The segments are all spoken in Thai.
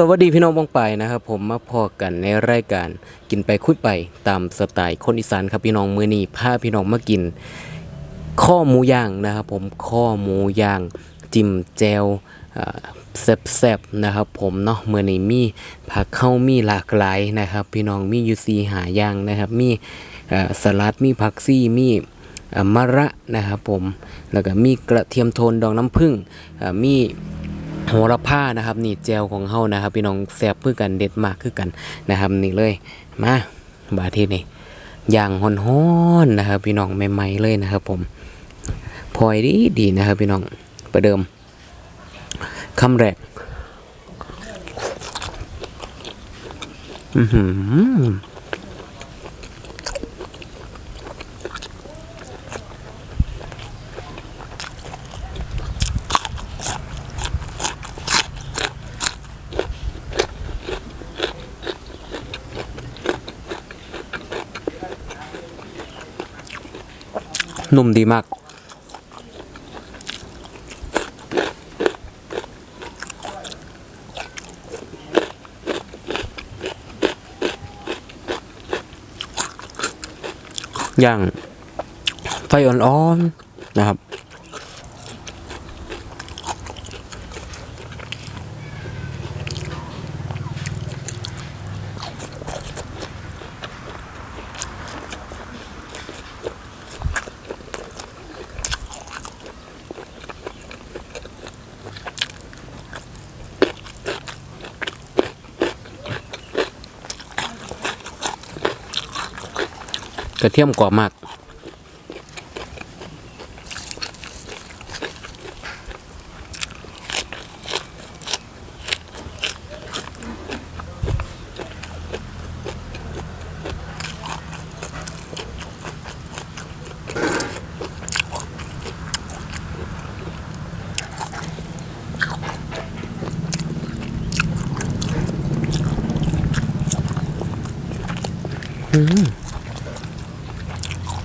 สวัสดีพี่น้องบองไปนะครับ ผมมาพอกันในรายการกินไปคุยไปตามสไตล์คนอีสานครับพี่น้องมือนี้พาพี่น้องมากิน ข้อหมูย่างนะครับ ผมข้อหมูย่างจิ้มแจวอ่าแซ่บๆนะครับ ผมเนาะมือนี้มีผักเข้ามีหลากหลายนะครับ พี่น้องมียูซีหาย่างนะครับ มีสลัดมีผักซี่มีมะระนะครับผมแล้วก็มีกระเทียมโทนดองน้ำผึ้งมี โหระพานะครับนี่แจวของเฮานะครับ พี่น้องแซ่บเพื่อกันเด็ดมากคือกันนะครับนี่เลยมาบาทีนี่อย่างฮ้อนๆนะครับ พี่น้องใหม่ๆเลยนะครับ ผมพลอยดีดีนะครับ พี่น้องประเดิมคำแรกอือหือ นุ่มดีมากอย่างไฟอ่อนๆนะครับ กระเทียมกรอบมาก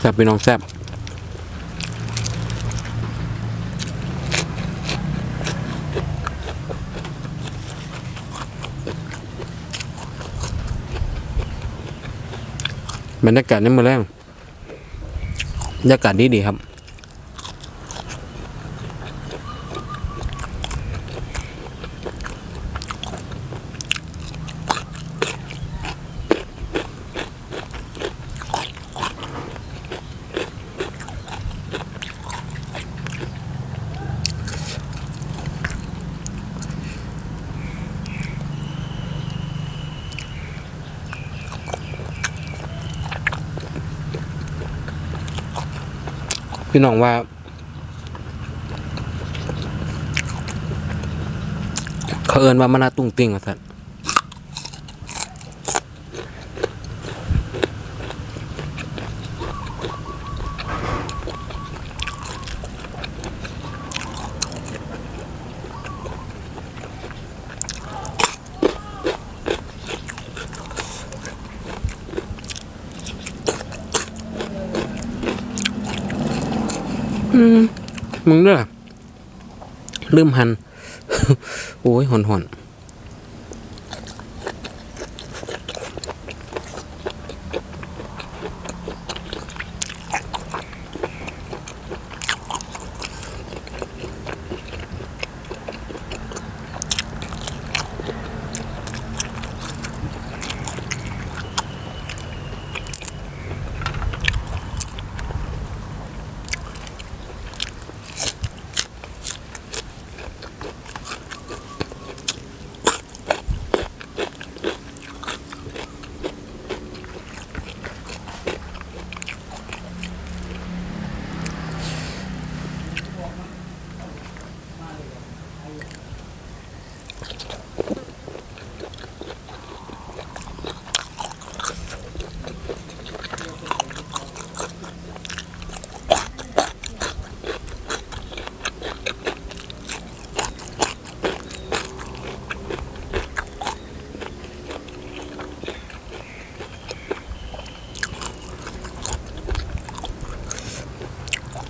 แซ่บพี่น้องแซ่บบรรยากาศนี่มาแรงบรรยากาศดีดีครับ พี่น้องว่า เขาเอินว่ามันนาตุ้งติ้งอะสัตว์ มึงเด้อลืมหัน โอ้ยหอนหอน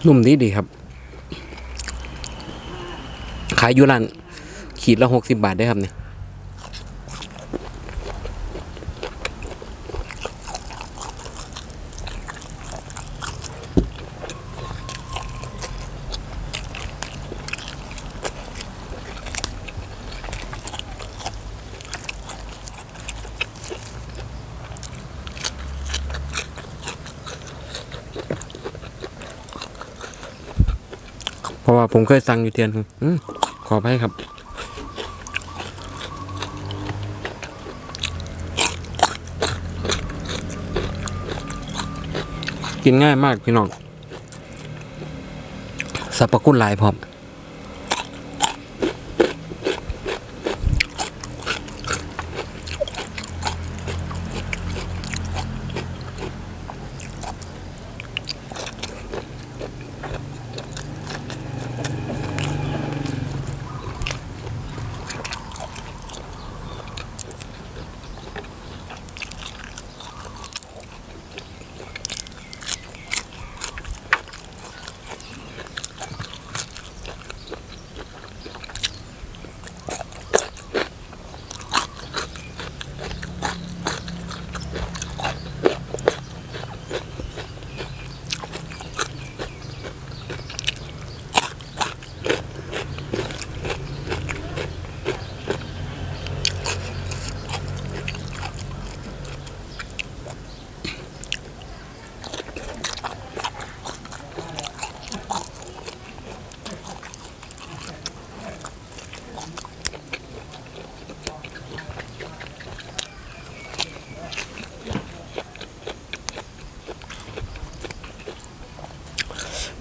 นุ่มดีดีครับ ขายอยู่ร้านขีดละหกสิบบาทได้ครับเนี่ย ราะว่าผมเคยสั่งอยู่เทียนอืขอไปครับ กินง่ายมากพี่น้องสรรพคุณหลายพร้อม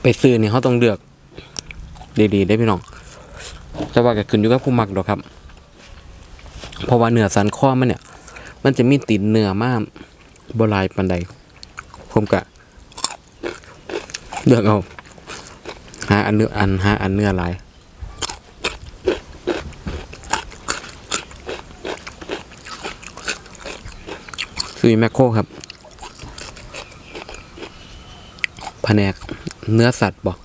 ไปซื้อนี่เขาต้องเลือกดีๆได้พี่น้องแต่ว่าก็ขึ้นอยู่กับผู้มักดอกครับ เพราะว่าเนื้อสันข้อมันเนี่ย มันจะมีติดเนื้อมากบลายปันใดผมกะเลือกเอาหาอันเนื้ออันหาอันเนื้อลายซื้อแมคโครครับแผนก เนื้อสัตว์บอก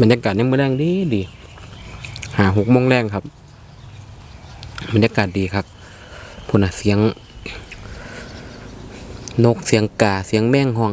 บรรยากาศยังไม่แรงดีดี หาหกโมงแรงครับ บรรยากาศดีครับพูนนะเสียง นกเสียงกาเสียงแมงห้อง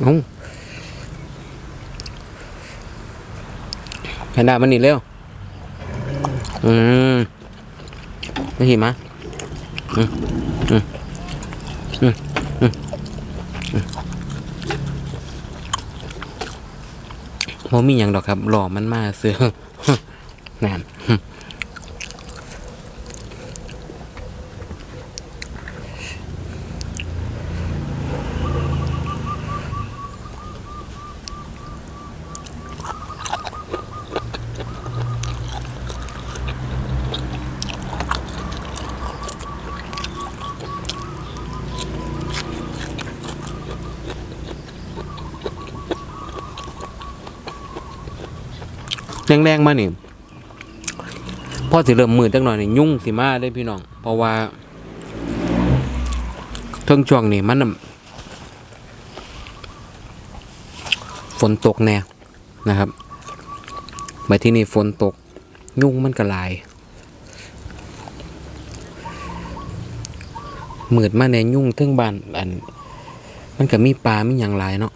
เอาแพนด้ามันนีเร็ว อืมไม่หิมะอืมอืมอืมอืมผมมีอย่างดอกครับหล่อมันมาเสือนั่น แรงๆมานี่พอสิเริ่มมืดจังหน่อยนี่ยุ่งสิมาได้พี่น้อง เพราะว่าเทิงช่วงนี้มันฝนตกแน่นะครับมาที่นี่ฝนตก ยุ่งมันก็หลายมืดมาในยุ่งเทิงบ้านอัน มันก็มีปลามีอย่างหลายเนาะ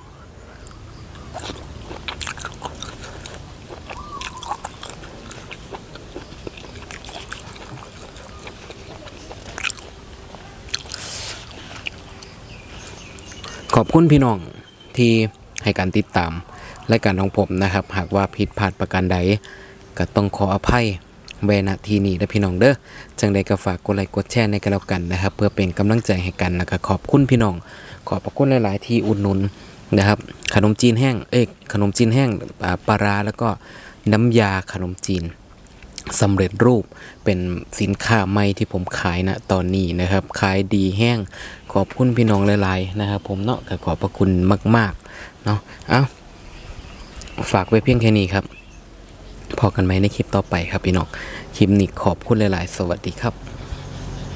ขอบคุณพี่น้องที่ให้การติดตามรายการของผมนะครับ หากว่าผิดพลาดประการใด ก็ต้องขออภัยเวนาทีนี้นะพี่น้องเด้อจังใดก็ฝากกดไลค์กดแชร์ในกันแล้วกันนะครับ เพื่อเป็นกำลังใจให้กันแล้วก็ขอบคุณพี่น้อง ขอบพระคุณหลาย ๆ ที่อุดหนุนนะครับ ขนมจีนแห้งเอกขนมจีนแห้งปลาร้าแล้วก็น้ำยาขนมจีน สำเร็จรูปเป็นสินค้าใหม่ที่ผมขายนะตอนนี้นะครับ ขายดีแห้งขอบคุณพี่น้องหลายๆนะครับ ผมเนาะก็ขอบพระคุณมากๆเนาะเอ้าฝากไว้เพียงแค่นี้ครับพอกันไหมในคลิปต่อไปครับพี่น้อง คลิปนี้ขอบคุณหลาย ๆ สวัสดีครับ